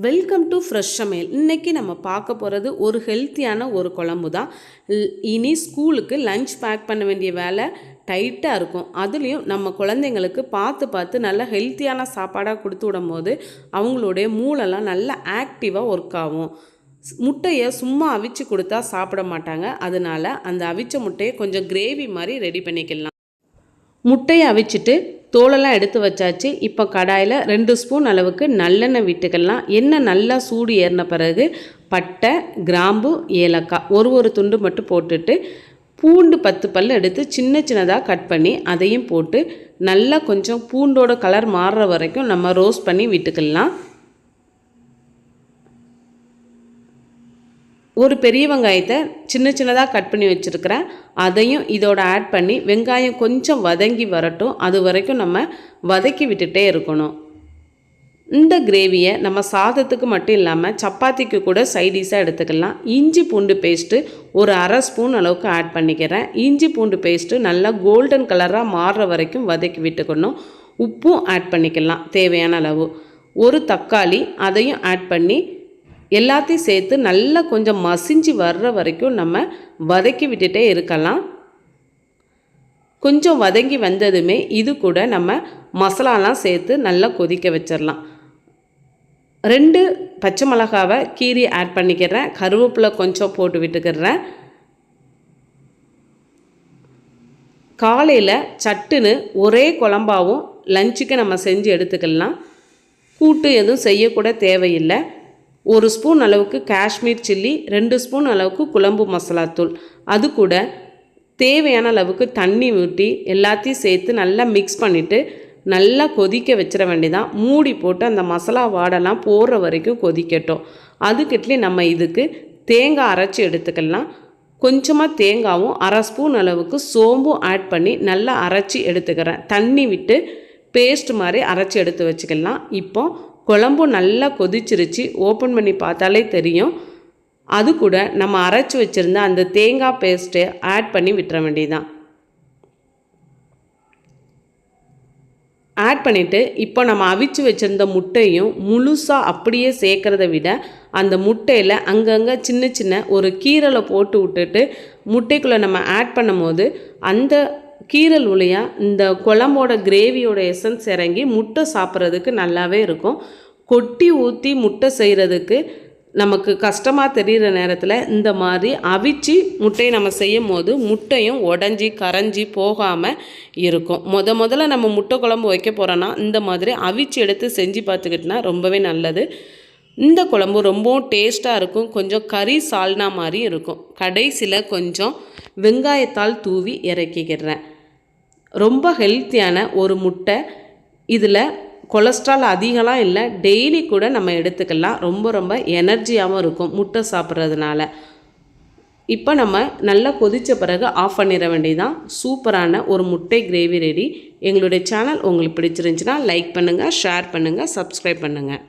Welcome to fresh சமையல் இன்றைக்கி நம்ம பார்க்க போகிறது ஒரு ஹெல்த்தியான ஒரு குழம்பு தான் இனி ஸ்கூலுக்கு லஞ்ச் பேக் பண்ண வேண்டிய வேலை டைட்டாக இருக்கும். அதுலேயும் நம்ம குழந்தைங்களுக்கு பார்த்து பார்த்து நல்ல ஹெல்த்தியான சாப்பாடாக கொடுத்து விடும்போது அவங்களுடைய மூளைலாம் நல்ல ஆக்டிவாக ஒர்க் ஆகும். ஸ்- முட்டையை சும்மா அவிச்சு கொடுத்தா சாப்பிட மாட்டாங்க. அதனால அந்த அவிச்ச முட்டையை கொஞ்சம் கிரேவி மாதிரி ரெடி பண்ணிக்கலாம். முட்டையை அவிச்சிட்டு தோலெல்லாம் எடுத்து வச்சாச்சு. இப்போ கடாயில் ரெண்டு ஸ்பூன் அளவுக்கு நல்லெண்ணெய் விட்டுக்கலாம். எண்ணெய் நல்லா சூடு ஏறின பிறகு பட்டை கிராம்பு ஏலக்காய் ஒரு ஒரு துண்டு மட்டும் போட்டுட்டு பூண்டு பத்து பல் எடுத்து சின்ன சின்னதாக கட் பண்ணி அதையும் போட்டு நல்லா கொஞ்சம் பூண்டோட கலர் மாறுற வரைக்கும் நம்ம ரோஸ்ட் பண்ணி விட்டுக்கலாம். ஒரு பெரிய வெங்காயத்தை சின்ன சின்னதாக கட் பண்ணி வச்சுருக்கிறேன். அதையும் இதோட ஆட் பண்ணி வெங்காயம் கொஞ்சம் வதங்கி வரட்டும். அது வரைக்கும் நம்ம வதக்கி விட்டுட்டே இருக்கணும். இந்த கிரேவியை நம்ம சாதத்துக்கு மட்டும் இல்லாமல் சப்பாத்திக்கு கூட சைடிஷாக எடுத்துக்கலாம். இஞ்சி பூண்டு பேஸ்ட்டு ஒரு அரை ஸ்பூன் அளவுக்கு ஆட் பண்ணிக்கிறேன். இஞ்சி பூண்டு பேஸ்ட்டு நல்லா கோல்டன் கலராக மாறுற வரைக்கும் வதக்கி விட்டுக்கணும். உப்பும் ஆட் பண்ணிக்கலாம் தேவையான அளவு. ஒரு தக்காளி அதையும் ஆட் பண்ணி எல்லாத்தையும் சேர்த்து நல்லா கொஞ்சம் மசிஞ்சு வர்ற வரைக்கும் நம்ம வதக்கி விட்டுட்டே இருக்கலாம். கொஞ்சம் வதங்கி வந்ததுமே இது கூட நம்ம மசாலாலாம் சேர்த்து நல்லா கொதிக்க வச்சிடலாம் ரெண்டு பச்சை மிளகாவை கீரி ஆட் பண்ணிக்கிறேன். கருவேப்பிலை கொஞ்சம் போட்டு விட்டுக்கிறேன். காலையில் சட்டுன்னு ஒரே குழம்பாவும் லஞ்சுக்கு நம்ம செஞ்சு எடுத்துக்கலாம். கூட்டு எதுவும் செய்யக்கூட தேவையில்லை. ஒரு ஸ்பூன் அளவுக்கு காஷ்மீர் சில்லி ரெண்டு ஸ்பூன் அளவுக்கு குழம்பு மசாலாத்தூள் அது கூட தேவையான அளவுக்கு தண்ணி ஊற்றி எல்லாத்தையும் சேர்த்து நல்லா மிக்ஸ் பண்ணிவிட்டு நல்லா கொதிக்க வச்சிட வேண்டியதான் மூடி போட்டு அந்த மசாலா வாடெல்லாம் போடுற வரைக்கும் கொதிக்கட்டும். அதுக்கிட்டே நம்ம இதுக்கு தேங்காய் அரைச்சி எடுத்துக்கலாம். கொஞ்சமாக தேங்காவும் அரை ஸ்பூன் அளவுக்கு சோம்பும் ஆட் பண்ணி நல்லா அரைச்சி எடுத்துக்கிறேன். தண்ணி விட்டு பேஸ்ட் மாதிரி அரைச்சி எடுத்து வச்சுக்கலாம். இப்போ குழம்பும் நல்லா கொதிச்சிருச்சு. ஓப்பன் பண்ணி பார்த்தாலே தெரியும். அது கூட நம்ம அரைச்சி வச்சுருந்த அந்த தேங்காய் பேஸ்ட்டை ஆட் பண்ணி விட்டுற வேண்டியதான் ஆட் பண்ணிவிட்டு இப்போ நம்ம அவிச்சு வச்சுருந்த முட்டையும் முழுசாக அப்படியே சேர்க்குறத விட அந்த முட்டையில் அங்கங்கே சின்ன சின்ன ஒரு கீரலை போட்டு விட்டுட்டு முட்டைக்குள்ளே நம்ம ஆட் பண்ணும்போது அந்த கீரல் வழியா இந்த குழம்போட கிரேவியோட எசன்ஸ் இறங்கி முட்டை சாப்பிட்றதுக்கு நல்லாவே இருக்கும். கொட்டி ஊற்றி முட்டை செய்கிறதுக்கு நமக்கு கஷ்டமாக தெரிகிற நேரத்தில் இந்த மாதிரி அவிச்சு முட்டையை நம்ம செய்யும் போது முட்டையும் உடஞ்சி கரைஞ்சி போகாமல் இருக்கும். முத முதல்ல நம்ம முட்டை குழம்பு வைக்க போகிறோன்னா இந்த மாதிரி அவிச்சு எடுத்து செஞ்சு பார்த்துக்கிட்டோன்னா ரொம்பவே நல்லது. இந்த குழம்பு ரொம்பவும் டேஸ்ட்டாக இருக்கும். கொஞ்சம் கறி சால்னா மாதிரி இருக்கும். கடைசியில் கொஞ்சம் வெங்காயத்தால் தூவி இறக்கிக்கிறேன். ரொம்ப ஹெல்த்தியான ஒரு முட்டை. இதில் கொலஸ்ட்ரால் அதிகலாம் இல்லை டெய்லி கூட நம்ம எடுத்துக்கலாம். ரொம்ப ரொம்ப எனர்ஜியாகவும் இருக்கும் முட்டை சாப்பிட்றதுனால. இப்போ நம்ம நல்லா கொதித்த பிறகு ஆஃப் பண்ணிட வேண்டியதான் சூப்பரான ஒரு முட்டை கிரேவி ரெடி எங்களுடைய சேனல் உங்களுக்கு பிடிச்சிருந்துச்சுன்னா லைக் பண்ணுங்கள் ஷேர் பண்ணுங்கள் சப்ஸ்கிரைப் பண்ணுங்கள்